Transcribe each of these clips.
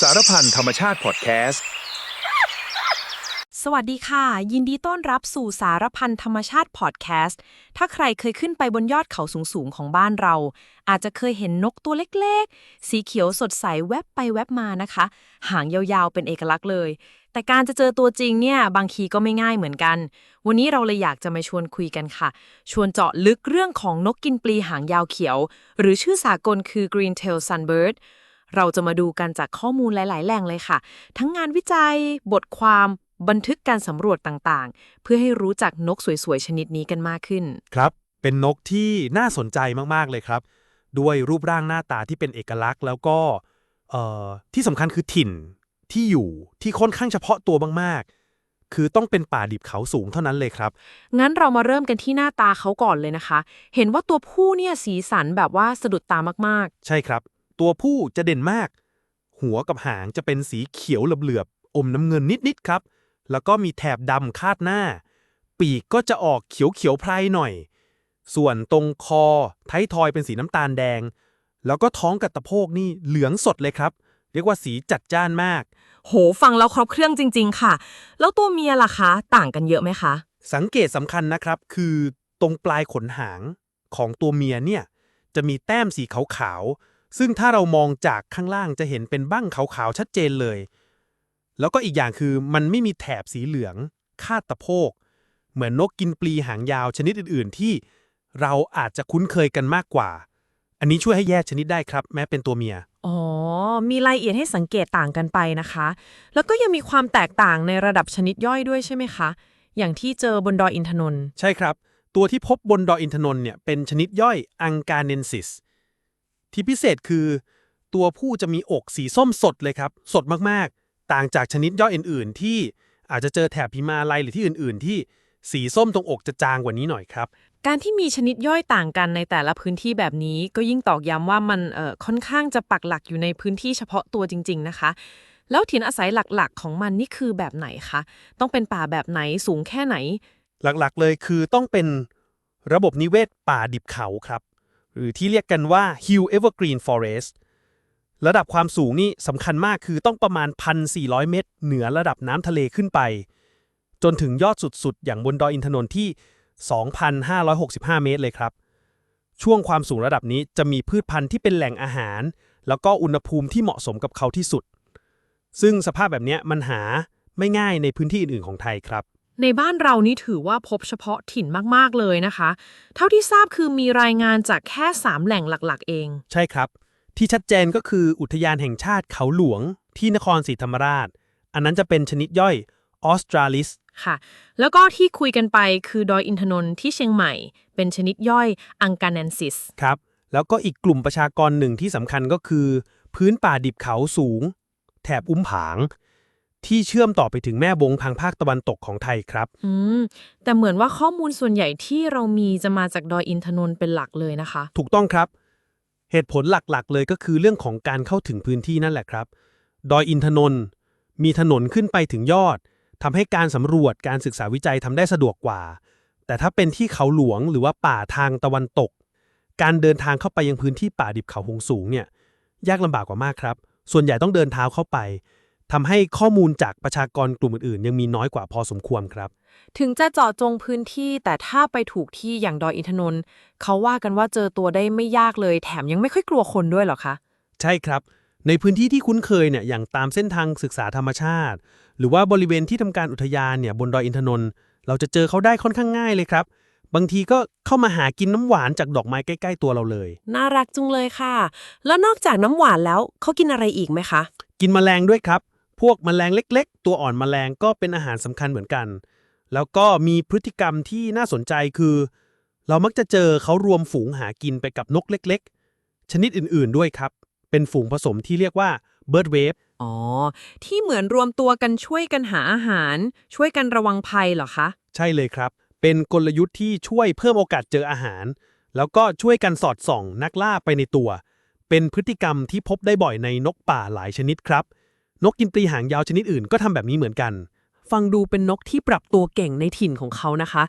สารพันธรรมชาติพอดแคสต์ สวัสดีค่ะ ยินดีต้อนรับสู่สารพันธรรมชาติพอดแคสต์ ถ้าใครเคยขึ้นไปบนยอดเขาสูงๆ ของบ้านเรา อาจจะเคยเห็นนกตัวเล็กๆ สีเขียวสดใสแวบไปแวบมานะคะ หางยาวๆ เป็นเอกลักษณ์เลย แต่การจะเจอตัวจริงเนี่ย บางทีก็ไม่ง่ายเหมือนกัน วันนี้เราเลยอยากจะมาชวนคุยกันค่ะ ชวนเจาะลึกเรื่องของนกกินปลีหางยาวเขียว หรือชื่อสากลคือ green tail sunbird เราจะมาดูกันจากข้อมูลหลาย ๆ แหล่งเลยค่ะ ทั้งงานวิจัย บทความบันทึกการสำรวจต่างๆ เพื่อให้รู้จักนกสวย ๆ ชนิดนี้กันมากขึ้น ครับ เป็นนกที่น่าสนใจมากๆเลยครับ ด้วยรูปร่างหน้าตาที่เป็นเอกลักษณ์ แล้วก็เอ่อที่สำคัญคือถิ่นที่อยู่ที่ค่อนข้างเฉพาะตัวมากๆ คือต้องเป็นป่าดิบเขาสูงเท่านั้นเลยครับ งั้นเรามาเริ่มกันที่หน้าตาเขาก่อนเลยนะคะ เห็นว่าตัวผู้เนี่ยสีสันแบบว่าสะดุดตามากใช่ครับ ตัวผู้จะเด่นมาก หัวกับหางจะเป็นสีเขียวเหลือบๆอมน้ำเงินนิดๆครับ แล้วก็มีแถบดำคาดหน้า ปีกก็จะออกเขียวๆไพรหน่อย ส่วนตรงคอไทยทอยเป็นสีน้ำตาลแดง แล้วก็ท้องกับตะโพกนี่เหลืองสดเลยครับ เรียกว่าสีจัดจ้านมากๆโหฟังแล้วครบเครื่องจริง ๆ ค่ะ แล้วตัวเมียล่ะคะ ต่างกันเยอะไหมคะ สังเกตสำคัญนะครับ คือตรงปลายขนหางของตัวเมียเนี่ยจะมีแต้มสีขาวๆ ซึ่งถ้าเรามองจากข้างล่างจะเห็นเป็นบั้งขาวๆชัดเจนเลย แล้วก็อีกอย่างคือมันไม่มีแถบสีเหลือง คาดตะโพก เหมือนนกกินปลีหางยาวชนิดอื่น ๆ ที่เราอาจจะคุ้นเคยกันมากกว่า อันนี้ช่วยให้แยกชนิดได้ครับ แม้เป็นตัวเมีย อ๋อ มีรายละเอียดให้สังเกตต่างกันไปนะคะ แล้วก็ยังมีความแตกต่างในระดับชนิดย่อยด้วยใช่ไหมคะ อย่างที่เจอบนดอยอินทนนท์ ใช่ครับ ตัวที่พบบนดอยอินทนนท์เนี่ยเป็นชนิดย่อยอังการเนนซิส ที่พิเศษคือ ตัวผู้จะมีอกสีส้มสดเลยครับ สดมากๆ ต่างจากชนิดย่อยอื่น ๆ ที่อาจจะเจอแถบพิมาลัยหรือที่อื่น ๆ ที่สีส้มตรงอกจะจางกว่านี้หน่อยครับการที่มีชนิดย่อยต่างกันในแต่ละพื้นที่แบบนี้ ก็ยิ่งตอกย้ำว่ามันเอ่อค่อนข้างจะปักหลักอยู่ในพื้นที่เฉพาะตัวจริง ๆ นะคะ แล้วถิ่นอาศัยหลักๆ ของมันนี่คือแบบไหนคะ ต้องเป็นป่าแบบไหนสูงแค่ไหน หลักๆเลยคือต้องเป็นระบบนิเวศป่าดิบเขาครับ หรือที่เรียกกันว่า Hill Evergreen Forest ระดับความสูงนี่สำคัญมากคือต้องประมาณ 1,400 เมตร เหนือระดับน้ำทะเลขึ้นไป จนถึงยอดสุดๆ อย่างบนดอยอินทนนท์ที่ 2,565 เมตรเลยครับ ช่วงความสูงระดับนี้จะมีพืชพันธุ์ที่เป็นแหล่งอาหาร แล้วก็อุณหภูมิที่เหมาะสมกับเขาที่สุด ซึ่งสภาพแบบนี้มันหาไม่ง่ายในพื้นที่อื่นๆของไทยครับ ในบ้านเรานี่ถือว่าพบเฉพาะถิ่นมากๆเลยนะคะ เท่าที่ทราบคือมีรายงานจากแค่ 3 แหล่งหลักๆ เอง ใช่ครับ ที่ชัดเจนก็คืออุทยานแห่งชาติเขาหลวง ที่นครศรีธรรมราช อันนั้นจะเป็นชนิดย่อยออสตราลิสค่ะ แล้วก็ที่คุยกันไปคือดอยอินทนนท์ที่เชียงใหม่ เป็นชนิดย่อยอังกาเนนซิสครับ แล้วก็อีกกลุ่มประชากรหนึ่งที่สำคัญก็คือ พื้นป่าดิบเขาสูง แถบอุ้มผาง ที่เชื่อมต่อไปถึงแม่บงทางภาคตะวันตกของไทยครับ อืม แต่เหมือนว่าข้อมูลส่วนใหญ่ที่เรามีจะมาจากดอยอินทนนท์เป็นหลักเลยนะคะ ถูกต้องครับ เหตุผลหลักๆ เลยก็คือเรื่องของการเข้าถึงพื้นที่นั่นแหละครับ ดอยอินทนนท์มีถนนขึ้นไปถึงยอดทำให้การสำรวจการศึกษาวิจัยทำได้สะดวกกว่า แต่ถ้าเป็นที่เขาหลวงหรือว่าป่าทางตะวันตก การเดินทางเข้าไปยังพื้นที่ป่าดิบเขาหงสูงเนี่ยยากลำบากกว่ามากครับ ส่วนใหญ่ต้องเดินเท้าเข้าไป ทำให้ข้อมูลจากประชากรกลุ่มอื่นๆ ยังมีน้อยกว่าพอสมควรครับ ถึงจะเจาะจงพื้นที่แต่ถ้าไปถูกที่อย่างดอยอินทนนท์เขาว่ากันว่าเจอตัวได้ไม่ยากเลย แถมยังไม่ค่อยกลัวคนด้วยเหรอคะ ใช่ครับ ในพื้นที่ที่คุ้นเคยเนี่ยอย่างตามเส้นทางศึกษาธรรมชาติ หรือว่าบริเวณที่ทำการอุทยานเนี่ยบนดอยอินทนนท์เราจะเจอเขาได้ค่อนข้างง่ายเลยครับ บางทีก็เข้ามาหากินน้ำหวานจากดอกไม้ใกล้ ๆ ตัวเราเลย น่ารักจุงเลยค่ะ แล้วนอกจากน้ำหวานแล้วเขากินอะไรอีกไหมคะ กินแมลงด้วยครับ พวกแมลงเล็ก ๆ ตัวอ่อนแมลงก็เป็นอาหารสำคัญเหมือนกัน แล้วก็มีพฤติกรรมที่น่าสนใจคือ เรามักจะเจอเขารวมฝูงหากินไปกับนกเล็ก ๆ ชนิดอื่น ๆ ด้วยครับ เป็นฝูงผสมที่เรียกว่า bird wave อ๋อ ที่เหมือนรวมตัวกันช่วยกันหาอาหาร ช่วยกันระวังภัยเหรอคะ ใช่เลยครับ เป็นกลยุทธ์ที่ช่วยเพิ่มโอกาสเจออาหาร แล้วก็ช่วยกันสอดส่องนักล่าไปในตัว เป็นพฤติกรรมที่พบได้บ่อยในนกป่าหลายชนิดครับ นกกินปลีหางยาวชนิดอื่นก็ทำแบบนี้เหมือนกัน ฟังดูเป็นนกที่ปรับตัวเก่งในถิ่นของเขานะคะ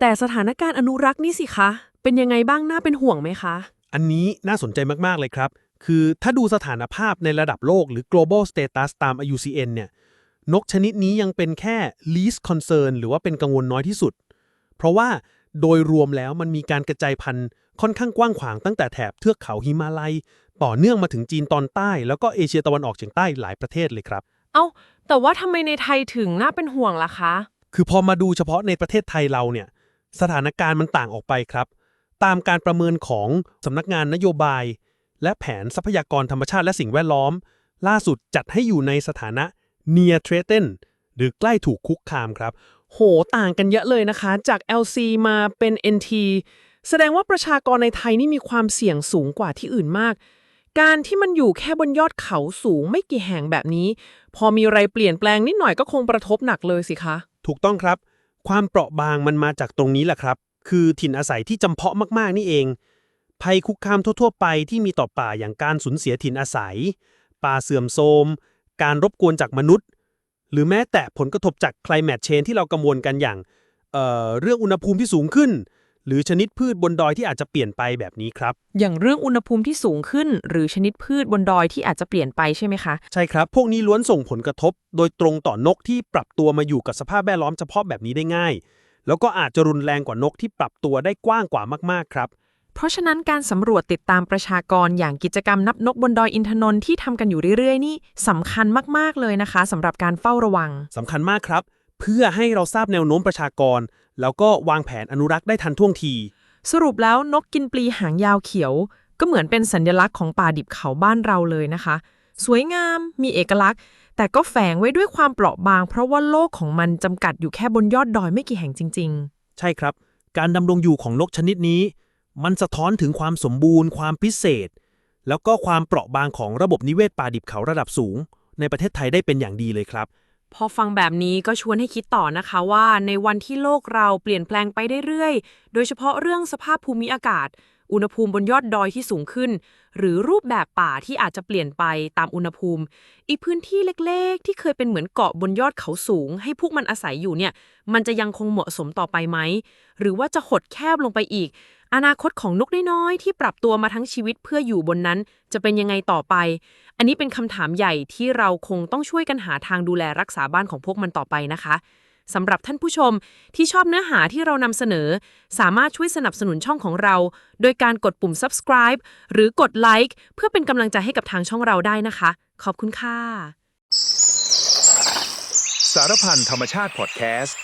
แต่สถานการณ์อนุรักษ์นี่สิคะ เป็นยังไงบ้างน่าเป็นห่วงไหมคะ อันนี้น่าสนใจมาก ๆ เลยครับ คือถ้าดูสถานภาพในระดับโลกหรือ global status ตาม IUCN เนี่ย นกชนิดนี้ยังเป็นแค่ least concern หรือว่าเป็นกังวลน้อยที่สุด เพราะว่าโดยรวมแล้วมันมีการกระจายพันธุ์ค่อนข้างกว้างขวางตั้งแต่แถบเทือกเขาหิมาลัย ต่อเนื่องมาถึงจีนตอนใต้ แล้วก็เอเชียตะวันออกเฉียงใต้หลายประเทศเลยครับ เอ้า แต่ว่าทำไมในไทยถึงน่าเป็นห่วงล่ะคะ คือพอมาดูเฉพาะในประเทศไทยเราเนี่ย สถานการณ์มันต่างออกไปครับ ตามการประเมินของสำนักงานนโยบาย และแผนทรัพยากรธรรมชาติและสิ่งแวดล้อม ล่าสุดจัดให้อยู่ในสถานะ near threatened หรือใกล้ถูกคุกคามครับ โห ต่างกันเยอะเลยนะคะ จาก LC มาเป็น NT แสดงว่าประชากรในไทยนี่มีความเสี่ยงสูงกว่าที่อื่นมาก การที่มันอยู่แค่บนยอดเขาสูงไม่กี่แห่งแบบนี้ พอมีอะไรเปลี่ยนแปลงนิดหน่อยก็คงกระทบหนักเลยสิคะ ถูกต้องครับ ความเปราะบางมันมาจากตรงนี้แหละครับ คือถิ่นอาศัยที่จำเพาะมากๆนี่เอง ภัยคุกคามทั่วๆ ไปที่มีต่อป่าอย่างการสูญเสียถิ่นอาศัย ป่าเสื่อมโทรม การรบกวนจากมนุษย์ หรือแม้แต่ผลกระทบจาก climate change ที่เรากังวลกันอย่างเอ่อเรื่องอุณหภูมิที่สูงขึ้น หรือชนิดพืชบนดอยที่อาจจะเปลี่ยนไปแบบนี้ครับ อย่างเรื่องอุณหภูมิที่สูงขึ้น หรือชนิดพืชบนดอยที่อาจจะเปลี่ยนไปใช่ไหมคะ ใช่ครับ พวกนี้ล้วนส่งผลกระทบ โดยตรงต่อนกที่ปรับตัวมาอยู่กับสภาพแวดล้อมเฉพาะแบบนี้ได้ง่าย แล้วก็อาจจะรุนแรงกว่านกที่ปรับตัวได้กว้างกว่ามากๆครับ เพราะฉะนั้นการสำรวจติดตามประชากรอย่างกิจกรรมนับนกบนดอยอินทนนท์ที่ทำกันอยู่เรื่อยๆ นี่สำคัญมากๆเลยนะคะสำหรับการเฝ้าระวังสำคัญมากครับ เพื่อให้เราทราบแนวโน้มประชากร แล้วก็วางแผนอนุรักษ์ได้ทันท่วงที สรุปแล้วนกกินปลีหางยาวเขียว ก็เหมือนเป็นสัญลักษณ์ของป่าดิบเขาบ้านเราเลยนะคะ สวยงามมีเอกลักษณ์ แต่ก็แฝงไว้ด้วยความเปราะบาง เพราะว่าโลกของมันจำกัดอยู่แค่บนยอดดอยไม่กี่แห่งจริง ใช่ครับ การดำรงอยู่ของนกชนิดนี้ มันสะท้อนถึงความสมบูรณ์ ความพิเศษ แล้วก็ความเปราะบางของระบบนิเวศป่าดิบเขาระดับสูง ในประเทศไทยได้เป็นอย่างดีเลยครับๆ พอฟังแบบนี้ก็ชวนให้คิดต่อนะคะว่าในวันที่โลกเราเปลี่ยนแปลงไปเรื่อยๆ โดยเฉพาะเรื่องสภาพภูมิอากาศ อุณหภูมิบนยอดดอยที่สูงขึ้น หรือรูปแบบป่าที่อาจจะเปลี่ยนไปตามอุณหภูมิ อีกพื้นที่เล็กๆ ที่เคยเป็นเหมือนเกาะบนยอดเขาสูง ให้พวกมันอาศัยอยู่เนี่ย มันจะยังคงเหมาะสมต่อไปไหม หรือว่าจะหดแคบลงไปอีก อนาคตของนกน้อยๆที่ปรับตัวมาทั้งชีวิตเพื่ออยู่บนนั้น จะเป็นยังไงต่อไป อันนี้เป็นคำถามใหญ่ที่เราคงต้องช่วยกันหาทางดูแลรักษาบ้านของพวกมันต่อไปนะคะสำหรับท่านผู้ชมที่ชอบเนื้อหาที่เรานำเสนอ สามารถช่วยสนับสนุนช่องของเรา โดยการกดปุ่ม subscribe หรือกดไลค์เพื่อเป็นกำลังใจให้กับทางช่องเราได้นะคะ ขอบคุณค่ะ สารพันธรรมชาติพอดแคสต์